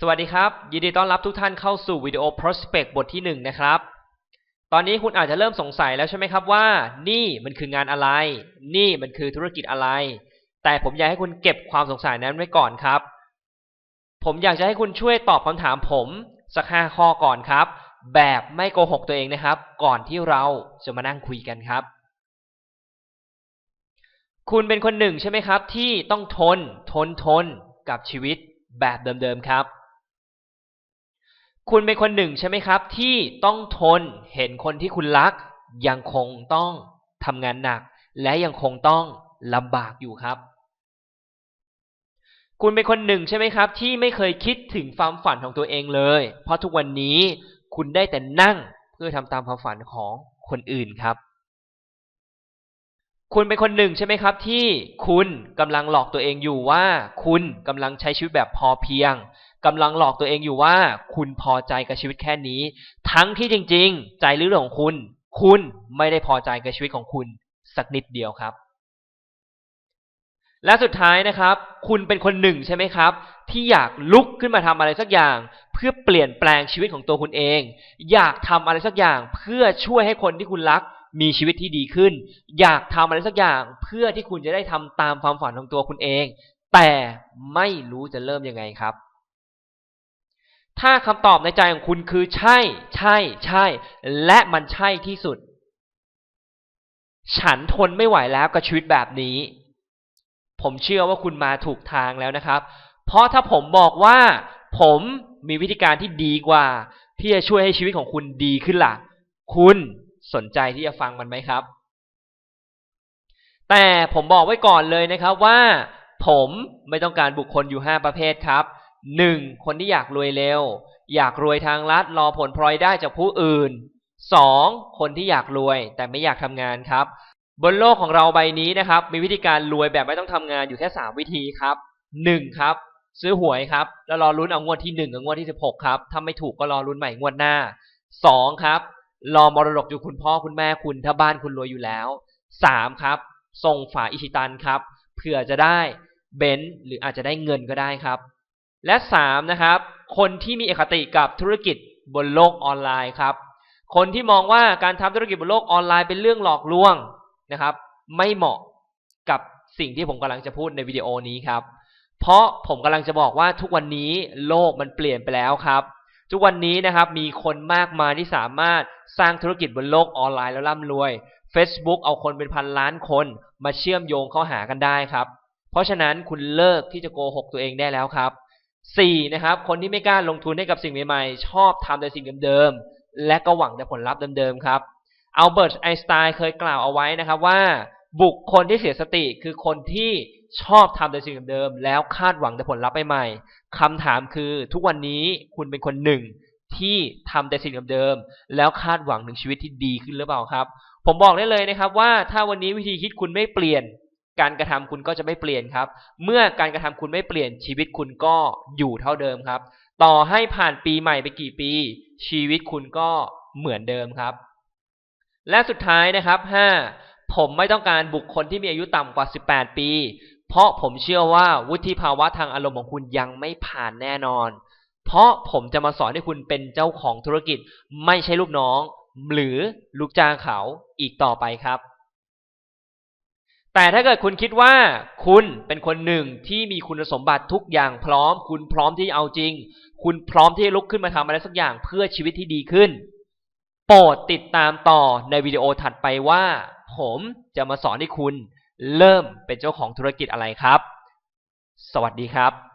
สวัสดีครับ ยินดีต้อนรับทุกท่านเข้าสู่วิดีโอ Prospect บทที่ 1 นะครับ ตอนนี้คุณอาจจะเริ่มสงสัยแล้วใช่ไหมครับว่า นี่มันคืองานอะไร นี่มันคือธุรกิจอะไร แต่ผมอยากให้คุณเก็บความสงสัยนั้นไว้ก่อนครับ ผมอยากจะให้คุณช่วยตอบคำถามผมสักห้าข้อก่อนครับ แบบไม่โกหกตัวเองนะครับ ก่อนที่เราจะมานั่งคุยกันครับ คุณเป็นคนหนึ่งใช่ไหมครับ ที่ต้องทนทนทนกับชีวิตแบบเดิมๆครับ คุณเป็นคนหนึ่งใช่ไหมครับ ที่ต้องทนเห็นคนที่คุณรัก ยังคงต้องทำงานหนัก และยังคงต้องลำบากอยู่ครับ คุณเป็นคนหนึ่งใช่ไหมครับ ที่ไม่เคยคิดถึงความฝันของตัวเองเลย เพราะทุกวันนี้คุณได้แต่นั่งเพื่อทำตามความฝันของคนอื่นครับ คุณเป็นคนหนึ่งใช่ไหมครับ ที่คุณกำลังหลอกตัวเองอยู่ว่า คุณกำลังใช้ชีวิตแบบพอเพียง กำลังหลอกตัวเองอยู่ว่า คุณพอใจกับชีวิตแค่นี้ ทั้งที่จริง ๆ ใจลึกของคุณ คุณไม่ได้พอใจกับชีวิตของคุณ สักนิดเดียวครับ และสุดท้ายนะครับ คุณเป็นคนหนึ่งใช่ไหมครับ ที่อยากลุกขึ้นมาทำอะไรสักอย่าง เพื่อเปลี่ยนแปลงชีวิตของตัวคุณเอง อยากทำอะไรสักอย่าง เพื่อช่วยให้คนที่คุณรักมีชีวิตที่ดีขึ้น อยากทำอะไรสักอย่าง เพื่อที่คุณจะได้ทำตามความฝันของตัวคุณเอง แต่ไม่รู้จะเริ่มยังไงครับ ถ้าคำตอบในใจของคุณคือใช่ ใช่ ใช่ และมันใช่ที่สุด ฉันทนไม่ไหวแล้วกับชีวิตแบบนี้ ผมเชื่อว่าคุณมาถูกทางแล้วนะครับ เพราะถ้าผมบอกว่า ผมมีวิธีการที่ดีกว่า ที่จะช่วยให้ชีวิตของคุณดีขึ้นล่ะ คุณสนใจที่จะฟังมันไหมครับ แต่ผมบอกไว้ก่อนเลยนะครับว่า ผมไม่ต้องการบุคคลอยู่ห้าประเภทครับ หนึ่งคนที่อยากรวยเร็ว อยากรวยทางลัดรอผลพลอยได้จากผู้อื่นสองคนที่อยากรวยแต่ไม่อยากทำงานครับ บนโลกของเราใบนี้นะครับ มีวิธีการรวยแบบไม่ต้องทำงานอยู่แค่สามวิธีครับหนึ่งครับซื้อหวยครับ แล้วรอลุ้นเอางวดที่หนึ่งกับงวดที่สิบหกครับถ้าไม่ถูกก็รอลุ้นใหม่งวดหน้าสองครับ รอมรดกอยู่คุณพ่อคุณแม่คุณถ้าบ้านคุณรวยอยู่แล้วสามครับ ส่งฝาอิชิตันครับเผื่อจะได้เบนซ์หรืออาจจะได้เงินก็ได้ครับ และสามนะครับคนที่มีอคติกับธุรกิจบนโลกออนไลน์ครับ คนที่มองว่าการทำธุรกิจบนโลกออนไลน์เป็นเรื่องหลอกลวงนะครับ ไม่เหมาะกับสิ่งที่ผมกำลังจะพูดในวิดีโอนี้ครับ เพราะผมกำลังจะบอกว่าทุกวันนี้โลกมันเปลี่ยนไปแล้วครับ ทุกวันนี้นะครับมีคนมากมายที่สามารถสร้างธุรกิจบนโลกออนไลน์แล้วร่ำรวย Facebook เอาคนเป็นพันล้านคนมาเชื่อมโยงเข้าหากันได้ครับ เพราะฉะนั้นคุณเลิกที่จะโกหกตัวเองได้แล้วครับ สี่นะครับ คนที่ไม่กล้าลงทุนให้กับสิ่งใหม่ๆ ชอบทำแต่สิ่งเดิมๆ และก็หวังแต่ผลลัพธ์เดิมๆ ครับ อัลเบิร์ต ไอน์สไตน์เคยกล่าวเอาไว้นะครับว่า บุคคลที่เสียสติคือคนที่ชอบทำแต่สิ่งเดิมๆ แล้วคาดหวังแต่ผลลัพธ์ใหม่ๆคำถามคือทุกวันนี้คุณเป็นคนหนึ่งที่ทำแต่สิ่งเดิมๆ แล้วคาดหวังถึงชีวิตที่ดีขึ้นหรือเปล่าครับ ผมบอกได้เลยนะครับว่าถ้าวันนี้วิธีคิดคุณไม่เปลี่ยน การกระทำคุณก็จะไม่เปลี่ยนครับ เมื่อการกระทำคุณไม่เปลี่ยนชีวิตคุณก็อยู่เท่าเดิมครับ ต่อให้ผ่านปีใหม่ไปกี่ปี ชีวิตคุณก็เหมือนเดิมครับ และสุดท้ายนะครับ 5. ผมไม่ต้องการบุคคลที่มีอายุต่ำกว่า 18 ปี เพราะผมเชื่อว่าวุฒิภาวะทางอารมณ์ของคุณยังไม่ผ่านแน่นอน เพราะผมจะมาสอนให้คุณเป็นเจ้าของธุรกิจ ไม่ใช่ลูกน้อง หรือลูกจ้างเขาอีกต่อไปครับ แต่ถ้าเกิดคุณคิดว่าคุณเป็นคนหนึ่งที่มีคุณสมบัติทุกอย่างพร้อม คุณพร้อมที่เอาจริง คุณพร้อมที่จะลุกขึ้นมาทำอะไรสักอย่างเพื่อชีวิตที่ดีขึ้น โปรดติดตามต่อในวิดีโอถัดไปว่า ผมจะมาสอนให้คุณเริ่มเป็นเจ้าของธุรกิจอะไรครับ สวัสดีครับ